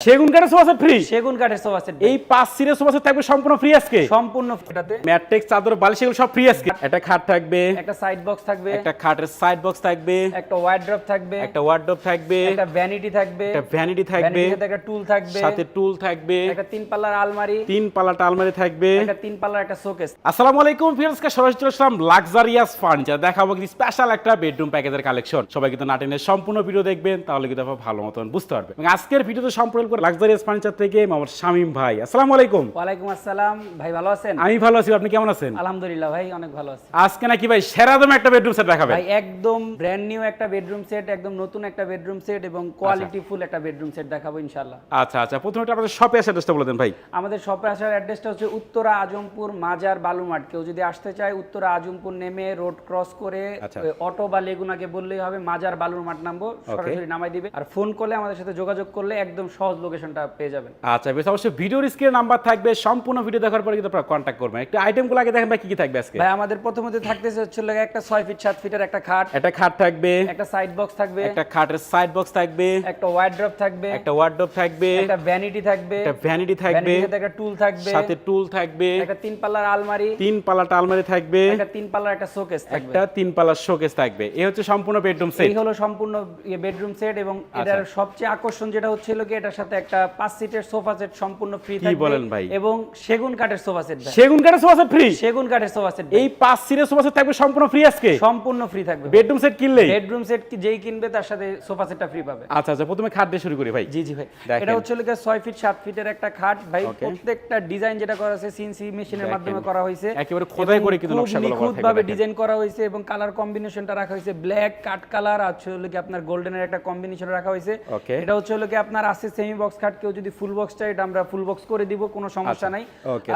সেগুন কাঠের sofa set free সেগুন কাঠের সোফা সেট এই পাঁচ সিটের সোফা সেট থাকবে সম্পূর্ণ ফ্রি আজকে? সম্পূর্ণ এটাতে। ম্যাট্রিক্স চাদর বালিশ এগুলো সব ফ্রি আজকে। একটা খাট থাকবে। একটা সাইড বক্স থাকবে। একটা খাটের সাইড বক্স থাকবে। একটা ওয়াইড ড্রপ থাকবে। একটা ওয়ার্ডরোব থাকবে। একটা ভ্যানিটি থাকবে। একটা ভ্যানিটি থাকবে। একটা টুল থাকবে। সাথে টুল থাকবে। একটা তিন পাল্লার আলমারি। তিন পাল্লাটা আলমারি থাকবে। একটা তিন পাল্লার একটা শোকেস আসসালামু আলাইকুম ফিরোজকে সরাসরি আসলাম লাক্সারিয়াস ফার্নিচার দেখাবো কিন্তু স্পেশাল একটা বেডরুম প্যাকেজের কালেকশন সবাই কিন্তু নাটেনের সম্পূর্ণ ভিডিও দেখবেন তাহলে কিন্তু ভালো মতন বুঝতে পারবে আজকের ভিডিওতে সম্পূর্ণ করে লাক্সারিয়াস ফার্নিচার থেকে আমার শামিম ভাই। আসসালামু আলাইকুম। ওয়ালাইকুম আসসালাম। ভাই ভালো আছেন? আমি ভালো আছি আপনি কেমন আছেন? আলহামদুলিল্লাহ ভাই অনেক ভালো আছি। আজকে নাকি ভাই সেরা দামে একটা বেডরুম সেট দেখাবেন। ভাই একদম ব্র্যান্ড নিউ একটা বেডরুম সেট একদম নতুন একটা বেডরুম সেট এবং কোয়ালিটি ফুল একটা বেডরুম সেট দেখাবো ইনশাআল্লাহ। আচ্ছা আচ্ছা প্রথমে আপনাদের শপে এসে অ্যাড্রেসটা বলে দেন ভাই। আমাদের শপে আসার অ্যাড্রেসটা হচ্ছে উত্তরা আজমপুর মাজার বালুমাঠ কেউ যদি আসতে চায় উত্তরা আজমপুর নেমে রোড ক্রস করে আচ্ছা। অটো বা লেগুনাকে বললেই হবে মাজার বালুরমাঠ নামবো সরাসরি নামাই দিবে। আর ফোন করলে আমাদের সাথে যোগাযোগ করলে একদম সহজ লোকেশনটা পেয়ে যাবেন। আচ্ছা বেশ অবশ্যই ভিডিওর স্ক্রিনে নাম্বার থাকবে সম্পূর্ণ ভিডিও দেখার পরে কিন্তু আপনারা কন্ট্যাক্ট করবেন। একটু আইটেমগুলো আগে দেখেন ভাই কি কি থাকবে আজকে? ভাই আমাদের প্রথমত থাকতেছে হচ্ছে লাগে একটা ছয় ফিট সাত ফিটের একটা খাট। একটা খাট থাকবে। একটা সাইড বক্স থাকবে। একটা খাটের সাইড বক্স থাকবে। একটা ওয়াইড ড্রপ থাকবে। একটা ওয়ার্ডরোব থাকবে। একটা ভ্যানিটি থাকবে। একটা ভ্যানিটি থাকবে। একটা টুল থাকবে। সাথে টুল থাকবে। একটা তিন পাল্লার আলমারি। তিন পাল্লাটা আলমারি থাকবে। একটা তিন পাল্লার একটা শোকেস থাকবে। একটা তিন পাল্লার শোকেস থাকবে। এই হচ্ছে সম্পূর্ণ বেডরুম সেট এই হলো সম্পূর্ণ বেডরুম সেট এবং আচ্ছা। এটার সবচেয়ে আকর্ষণ যেটা হচ্ছে কি এটার সাথে একটা পাঁচ সিটের সোফা সেট সম্পূর্ণ ফ্রি থাকবে বলেন ভাই? এবং সেগুন কাঠের সোফা সেট সেগুন কাঠের সোফা সেট ফ্রি সেগুন কাঠের সোফা সেট এই পাঁচ সিটের সোফা সেট থাকবে সম্পূর্ণ ফ্রি আজকে? সম্পূর্ণ ফ্রি থাকবে বেডরুম সেট কিনলেই বেডরুম সেট কি যেই কিনবে তার সাথে সোফা সেটটা ফ্রি পাবে। আচ্ছা আচ্ছা প্রথমে খাট দিয়ে শুরু করি ভাই। জি জি ভাই। এটা হচ্ছে লোকে ছয় ফিট সাত ফিটের একটা খাট ভাই। প্রত্যেকটা ডিজাইন যেটা করা হয়েছে সিএনসি মেশিনের মাধ্যমে করা হয়েছে। একেবারে খোদাই করে কিন্তু নকশাগুলো করা নিখুঁতভাবে দেখেন। ডিজাইন করা হয়েছে এবং কালার কম্বিনেশনটা রাখা হয়েছে। ব্ল্যাক কাট কালার আর হচ্ছে আপনার গোল্ডেনের একটা কম্বিনেশন রাখা হয়েছে। এটা হচ্ছে আপনার আছে সেমি বক্স খাট কেউ যদি ফুল বক্স চাই এটা আমরা ফুল বক্স করে দিব কোনো সমস্যা নাই।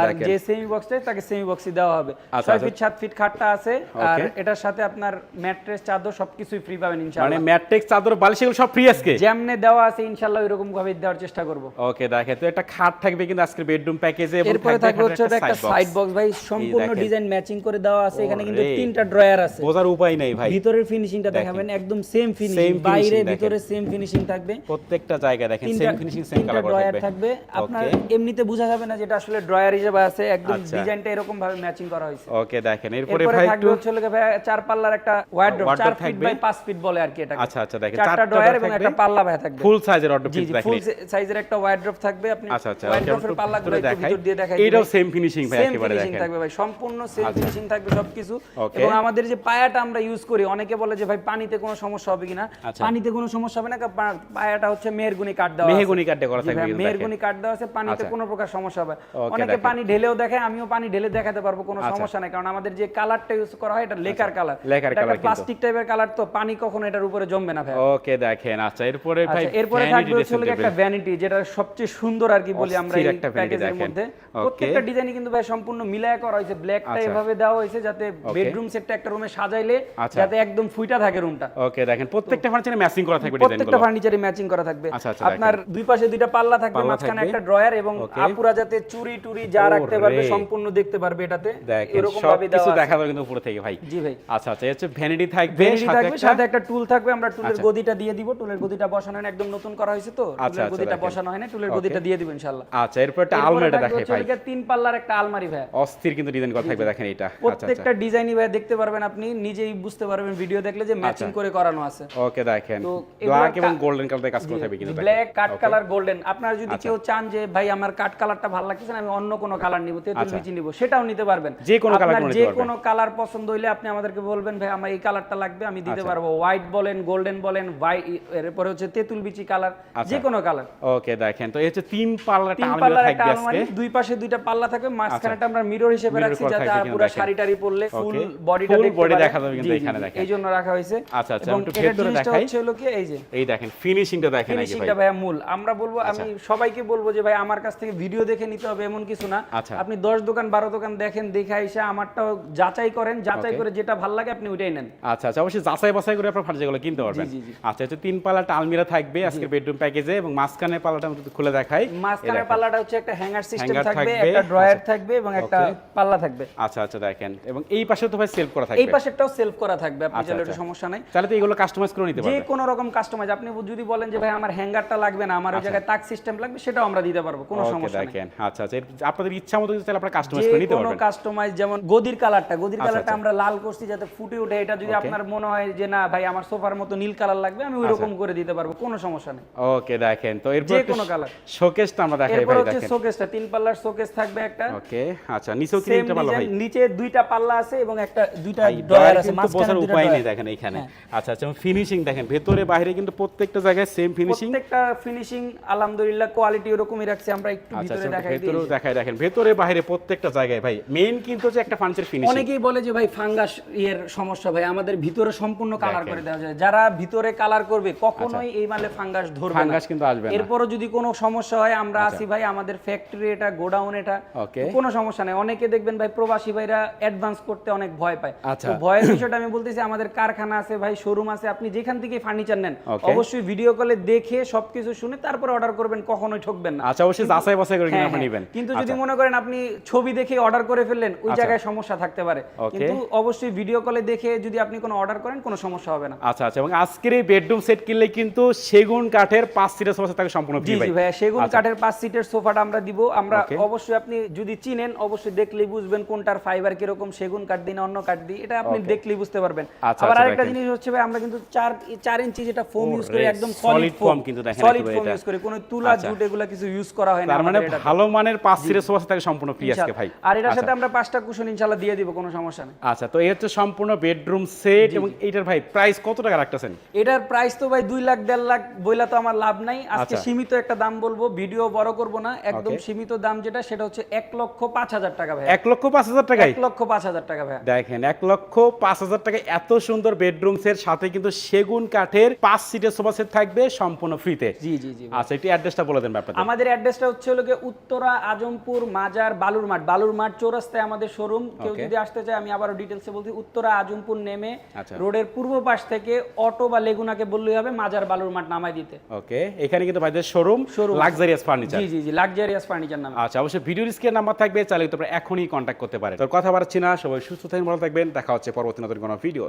আর যে সেমি বক্স চাই তাকে সেমি বক্সই দেওয়া হবে। আচ্ছা, ছয় আচ্ছা। ফিট সাত ফিট খাটটা আছে আর এটার সাথে আপনার ম্যাট্রেস চাদর সবকিছুই ফ্রি পাবেন মানে ইনশাআল্লাহ ম্যাট্রিক্স চাদর বালিশ এগুলো সব ফ্রি আজকে? যেমনে দেওয়া আছে ইনশাআল্লাহ ওইরকম ভাবে দেওয়ার চেষ্টা করব। ওকে দেখে তো একটা খাট থাকবে কিন্তু আজকের বেডরুম প্যাকেজে এরপরে থাকবে হচ্ছে একটা সাইড বক্স ভাই সম্পূর্ণ ডিজাইন ম্যাচিং করে দেওয়া আছে এখানে কিন্তু তিনটা ড্রয়ার আছে। বোঝার উপায় নেই ভাই। ভিতরের ফিনিশিংটা দেখাবেন একদম সেম ফিনিশিং বাইরে ভিতরে সেম ফিনিশিং থাকবে। প্রত্যেকটা জায়গায় দেখেন সেম ফিনিশিং সেম তিনটা কালার থাকবে। থাকবে। আপনার এমনিতে বোঝা যাবে না যেটা আসলে ড্রয়ার হিসেবে আছে। একদম আচ্ছা। ডিজাইনটা এরকম ভাবে ম্যাচিং করা হয়েছে। ওকে দেখেন এরপরে ভাই একটু হচ্ছে লোকে ভাই চার পাল্লার একটা wardrobe wardrobe 4 feet by 5 feet বলে আর কি এটা আচ্ছা আচ্ছা দেখেন চারটা ড্রয়ার এবং একটা পাল্লা ভাই থাকবে। ফুল সাইজের পিস জি দেখেন। ফুল সাইজের একটা ওয়ার্ড্রপ থাকবে। আপনি আচ্ছা আচ্ছা ওয়ার্ড্রপের পাল্লাগুলো একটু ভিতর দিয়ে দেখাই। এটাও সেম ফিনিশিং ভাই সেম একেবারে ফিনিশিং দেখেন। থাকবে ভাই সম্পূর্ণ সেম ফিনিশিং থাকবে সবকিছু। এবং আমাদের যে পায়াটা আমরা ইউজ করি অনেকে বলে যে ভাই পানিতে কোনো সমস্যা হবে কিনা? আচ্ছা। পানিতে কোনো সমস্যা হবে না কারণ পায়াটা হচ্ছে মেহেরগুনি কাঠ দেওয়া আছে। মেহগনি করা থাকবে মেহেরগুনি কাঠ দেওয়া আছে পানিতে আচ্ছা। কোনো প্রকার সমস্যা হবে অনেকে পানি ঢেলেও দেখায় আমিও পানি ঢেলে দেখাতে পারব কোনো আচ্ছা। সমস্যা নাই। কারণ আমাদের যে কালারটা ইউজ করা হয় এটা লেকার কালার লেকার কিন্তু। প্লাস্টিক টাইপের কালার তো পানি কখনো এটার উপরে জমবে না ভাই। ওকে দেখেন। আচ্ছা এরপরে ভাই আচ্ছা এরপরে থাকবে হচ্ছে একটা ভ্যানিটি যেটা সবচেয়ে সুন্দর আর কি বলি আমরা এই প্যাকেজের মধ্যে। প্রত্যেকটা ডিজাইনই কিন্তু ভাই সম্পূর্ণ মিলায় করা হয়েছে। ব্ল্যাকটা আচ্ছা। এভাবে দেওয়া হয়েছে যাতে বেডরুম সেটটা একটা রুমে সাজাইলে আচ্ছা। যাতে একদম ফুইটা থাকে রুমটা ওকে দেখেন। প্রত্যেকটা ফার্নিচারে ম্যাচিং করা থাকবে প্রত্যেকটা ফার্নিচারে ম্যাচিং করা থাকবে। আচ্ছা, আচ্ছা, আপনার দুই পাশে দুইটা পাল্লা থাকবে মাঝখানে একটা ড্রয়ার এবং আপুরা যাতে চুরি টুরি যা রাখতে পারবে সম্পূর্ণ দেখতে পারবে এটাতে। এরকম ভাবে কিছু দেওয়া দেখা যাবে কিন্তু উপরে থেকে ভাই। জি ভাই। আচ্ছা আচ্ছা হচ্ছে ভ্যানিটি থাকবে থাকবে সাথে একটা টুল থাকবে আমরা টুলের আচ্ছা। গদিটা দিয়ে দিব। টুলের গদিটা বসানো হয় একদম নতুন করা হয়েছে তো। আচ্ছা, টুলের আচ্ছা, গদিটা বসানো হয় না টুলের গদিটা দিয়ে দিব ইনশাআল্লাহ। আচ্ছা এরপর একটা আলমারিটা দেখাই ভাই। ওদিকে তিন পাল্লার একটা আলমারি ভাই অস্থির কিন্তু ডিজাইন করা থাকবে দেখেন এটা আচ্ছা আচ্ছা। প্রত্যেকটা ডিজাইনই ভাই দেখতে পারবেন আপনি নিজেই বুঝতে পারবেন ভিডিও দেখলে যে ম্যাচিং করে করানো আছে। ওকে দেখেন। তো ব্ল্যাক এবং গোল্ডেন কালার কাজ করা থাকবে কিন্তু ব্ল্যাক কাট. কালার গোল্ডেন আপনারা যদি আচ্ছা। কেউ চান যে ভাই আমার কাট কালারটা ভালো লাগতেছে না, আমি অন্য কোনো কালার নিব তেতুল। বিচি নিব সেটাও নিতে পারবেন যে কোনো আপনার যে। কোনো কালার পছন্দ হইলে আপনি আমাদেরকে বলবেন ভাই আমার এই কালারটা লাগবে আমি দিতে আচ্ছা। পারব হোয়াইট বলেন গোল্ডেন বলেন হোয়াইট এরপরে হচ্ছে তেতুল বিচি কালার আচ্ছা। যে কোনো কালার ওকে দেখেন তো এই হচ্ছে তিন পাল্লাটা আলমারি পাল্লার একটা থাকবে আজকে দুই পাশে দুইটা পাল্লা থাকবে মাঝখানেটা আমরা মিরর হিসেবে রাখছি যাতে পুরো। শাড়ি টাড়ি পরলে ফুল বডিটা দেখতে পারে। দেখা যাবে কিন্তু এখানে দেখেন। এই জন্য রাখা হয়েছে আচ্ছা, আচ্ছা, একটু ভেতরে দেখাই। হচ্ছে হলো কি এই যে এই দেখেন ফিনিশিংটা দেখেন এই যে ভাই ফিনিশিংটা ভাইয়া মূল আমরা বলব আমি সবাইকে বলব যে ভাই আমার কাছ থেকে ভিডিও দেখে নিতে হবে এমন কিছু না। আচ্ছা। আপনি দশ দোকান বারো দোকান দেখেন দেখে এসে আমারটাও যাচাই করেন যাচাই করে যেটা ভালো লাগে আপনি ওইটাই নেন। আচ্ছা আচ্ছা অবশ্যই যাচাই বাছাই করে আপনার ফার্নিচারগুলো কিনতে পারবেন। আচ্ছা হচ্ছে তিন পাল্লাটা আলমিরা থাকবে আজকের বেডরুম প্যাকেজে এবং মাঝখানের পাল্লাটা আমি খুলে দেখাই। মাঝখানের। পাল্লাটা হচ্ছে একটা হ্যাঙ্গার সিস্টেম থাকবে একটা ড্রয়ার আচ্ছা। থাকবে এবং একটা পাল্লা থাকবে। আচ্ছা আচ্ছা দেখেন। এবং এই পাশে তো ভাই সেলফ করা থাকবে। এই থাকবে পাশেরটাও সেলফ করা থাকবে আপনি আচ্ছা, চাইলে আচ্ছা। সমস্যা নাই। তাহলে তো এগুলো কাস্টমাইজ করে নিতে পারবেন। যে কোনো রকম কাস্টমাইজ আপনি যদি বলেন যে ভাই আমার হ্যাঙ্গারটা লাগবে না আমার আমার ওই জায়গায় তাক সিস্টেম লাগবে সেটাও আমরা দিতে পারব কোনো সমস্যা নেই। দেখেন আচ্ছা আচ্ছা আপনাদের ইচ্ছা মতো যদি আপনারা কাস্টমাইজ করে নিতে কোনো পারবেন। কাস্টমাইজ যেমন গদির কালারটা গদির আচ্ছা, কালারটা আচ্ছা। আমরা লাল করছি যাতে ফুটে ওঠে এটা যদি আপনার মনে হয় যে না ভাই আমার সোফার মতো নীল কালার লাগবে আমি ওইরকম আচ্ছা। করে দিতে পারব কোনো সমস্যা নেই। ওকে দেখেন তো এরপর যে কোনো colour। শোকেসটা আমরা দেখাই ভাই দেখেন। শোকেসটা তিন পাল্লার শোকেস থাকবে একটা। ওকে আচ্ছা নিচেও নিতে পারল ভাই। নিচে দুইটা পাল্লা আছে এবং একটা দুইটা ডয়ার আছে মাঝখানে উপায় নেই দেখেন এখানে। হ্যাঁ। আচ্ছা আচ্ছা ফিনিশিং দেখেন ভেতরে বাইরে কিন্তু প্রত্যেকটা জায়গায় সেম ফিনিশিং প্রত্যেকটা ফিনিশিং আলহামদুলিল্লাহ কোয়ালিটি ওরকমই রাখছি আমরা একটু আচ্ছা ভিতরে আচ্ছা দেখাই দিই ভেতরেও দেখাই দেখেন ভেতরে বাইরে প্রত্যেকটা জায়গায় ভাই মেইন কিন্তু হচ্ছে একটা ফার্নিচার ফিনিশিং অনেকেই বলে যে ভাই ফাঙ্গাস এর সমস্যা ভাই আমাদের ভিতরে সম্পূর্ণ কালার করে দেওয়া যায়। যারা ভিতরে কালার করবে কখনোই এই মালে ফাঙ্গাস ধরবে না। ফাঙ্গাস কিন্তু আসবে না। এরপরও যদি কোনো সমস্যা হয় আমরা আসি ভাই আমাদের ফ্যাক্টরি এটা গোডাউন এটা. কোনো সমস্যা নেই। অনেকে দেখবেন ভাই প্রবাসী ভাইরা অ্যাডভান্স করতে অনেক ভয় পায়। আচ্ছা। তো ভয়ের বিষয়টা আমি বলতেছি আমাদের কারখানা আছে ভাই শোরুম আছে আপনি যেখান থেকে ফার্নিচার নেন অবশ্যই ভিডিও কলে দেখে সবকিছু শুনে তারপর অর্ডার করবেন কখনোই ঠকবেন না আচ্ছা অবশ্যই যাচাই বাছাই করে কিনে হ্যাঁ, আপনি হ্যাঁ। নেবেন কিন্তু যদি আচ্ছা। মনে করেন আপনি ছবি দেখে অর্ডার করে ফেললেন ওই আচ্ছা। জায়গায় সমস্যা থাকতে পারে কিন্তু অবশ্যই ভিডিও কলে দেখে যদি আপনি কোনো অর্ডার করেন কোনো সমস্যা হবে না আচ্ছা আচ্ছা এবং আজকের এই বেডরুম সেট কিনলে কিন্তু সেগুন কাঠের পাঁচ সিটের সমস্যা থাকে সম্পূর্ণ জি ফ্রি ভাই জি ভাইয়া সেগুন আচ্ছা। কাঠের পাঁচ সিটের সোফাটা আমরা দিব আমরা অবশ্যই আপনি যদি চিনেন অবশ্যই দেখলেই বুঝবেন কোনটার ফাইবার কীরকম সেগুন কাঠ দিন অন্য কাঠ দিই এটা আপনি. দেখলেই বুঝতে পারবেন আবার আরেকটা জিনিস হচ্ছে ভাই আমরা কিন্তু চার চার ইঞ্চি যেটা ফোম ইউজ করি একদম সলিড ফোম কিন্তু দেখেন সলিড ফোম এটা। ইউজ করি কোনো তুলা আচ্ছা। জুট এগুলা কিছু ইউজ করা হয় না তার মানে ভালো মানের পাঁচ সিটের সোফা থাকে সম্পূর্ণ ফ্রি আজকে ভাই। আর এটার আচ্ছা। সাথে আমরা পাঁচটা কুশন ইনশাল্লাহ দিয়ে দিব কোনো সমস্যা নেই। আচ্ছা তো এই হচ্ছে সম্পূর্ণ বেডরুম সেট এবং এইটার ভাই প্রাইস কত টাকা রাখতেছেন? এটার প্রাইস তো ভাই দুই লাখ দেড় লাখ বইলা তো আমার লাভ নাই। আজকে আচ্ছা। সীমিত একটা দাম বলব ভিডিও বড় করব না। একদম সীমিত দাম যেটা সেটা হচ্ছে এক লক্ষ পাঁচ হাজার টাকা ভাই এক লক্ষ পাঁচ হাজার টাকায়? এক লক্ষ পাঁচ হাজার টাকা ভাই দেখেন এক লক্ষ পাঁচ হাজার টাকা এত সুন্দর বেডরুম সেট সাথে কিন্তু সেগুন কাঠের পাঁচ সিটের সোফা সেট থাকবে সম্পূর্ণ ফ্রিতে জি জি। আচ্ছা একটু অ্যাড্রেসটা বলে দেন ব্যাপারটা। আমাদের অ্যাড্রেসটা হচ্ছে হলো গিয়ে উত্তরা আজমপুর মাজার বালুরমাঠ বালুরমাঠ চৌরাস্তায় আমাদের শোরুম। কেউ যদি আসতে চায় আমি আবারও ডিটেলসে বলছি উত্তরা আজমপুর নেমে আচ্ছা। রোডের পূর্ব পাশ থেকে অটো বা লেগুনাকে বললেই হবে মাজার বালুরমাঠ নামাই দিতে। ওকে এখানে কিন্তু ভাইদের শোরুম Showroom। লাক্সারিয়াস ফার্নিচার জি জি জি লাক্সারিয়াস ফার্নিচার নামে। আচ্ছা অবশ্যই ভিডিও স্ক্রিনের নাম্বার থাকবে চাইলে তোমরা এখনই কন্ট্যাক্ট করতে পারে তোর কথা বাড়াচ্ছি না সবাই সুস্থ থাকবেন ভালো থাকবেন। দেখা হচ্ছে পরবর্তী নতুন কোনো ভিডিও